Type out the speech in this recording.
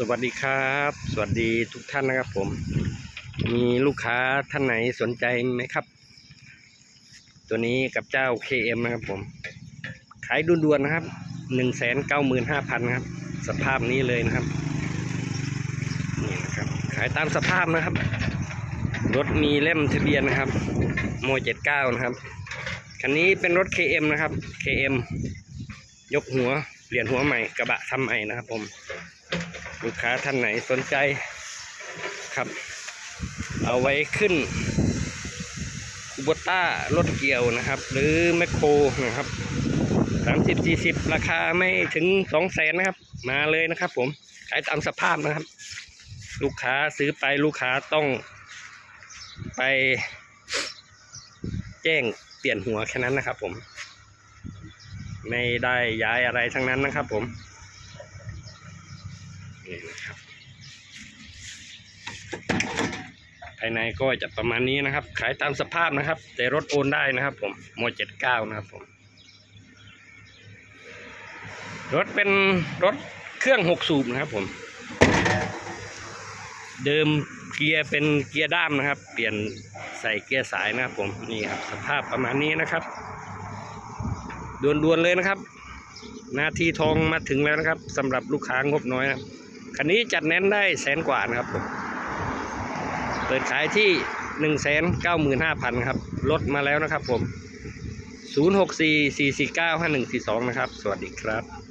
สวัสดีครับ สวัสดีทุกท่านนะครับผม มีลูกค้าท่านไหนสนใจไหมครับ ตัวนี้กับเจ้า KM นะครับผม ขายด่วนๆนะครับหนึ่งแสนเก้าหมื่นห้าพันครับ สภาพนี้เลยนะครับ นี่นะครับ ขายตามสภาพนะครับ รถมีเล่มทะเบียนนะครับ โมเจ็ดเก้านะครับ คันนี้เป็นรถ KM นะครับ KM ยกหัว เปลี่ยนหัวใหม่ กระบะทำใหม่นะครับผม ลูกค้าท่านไหนสนใจครับ เอาไว้ขึ้นคูโบต้ารถเกี่ยวนะครับ หรือแมคโครนะครับสามสิบสี่สิบราคาไม่ถึงสองแสนนะครับ มาเลยนะครับ ผมขายตามสภาพนะครับ ลูกค้าซื้อไปลูกค้าต้องไปแจ้งเปลี่ยนหัวแค่นั้นนะครับ ผม ไม่ได้ย้ายอะไรทั้งนั้นนะครับ ผม นี่นะครับ ภายในก็จะประมาณนี้นะครับ ขายตามสภาพนะครับ แต่รถโอนได้นะครับ ผมโมเจ็ดเก้านะครับผมรถเป็นรถเครื่องหกสูบนะครับผม เดิมเกียร์เป็นเกียร์ด้ามนะครับ เปลี่ยนใส่เกียร์สายนะครับผมนี่ครับสภาพประมาณนี้นะครับด่วนๆเลยนะครับ นาทีทองมาถึงแล้วนะครับสำหรับลูกค้างบน้อยนะ คันนี้จัดเน้นได้แสนกว่านะครับผมเปิดขายที่หนึ่งแสนเก้าหมื่นห้าพันครับลดมาแล้วนะครับผมศูนย์หกสี่สี่สี่เก้าห้าหนึ่งสี่สองนะครับ สวัสดีครับ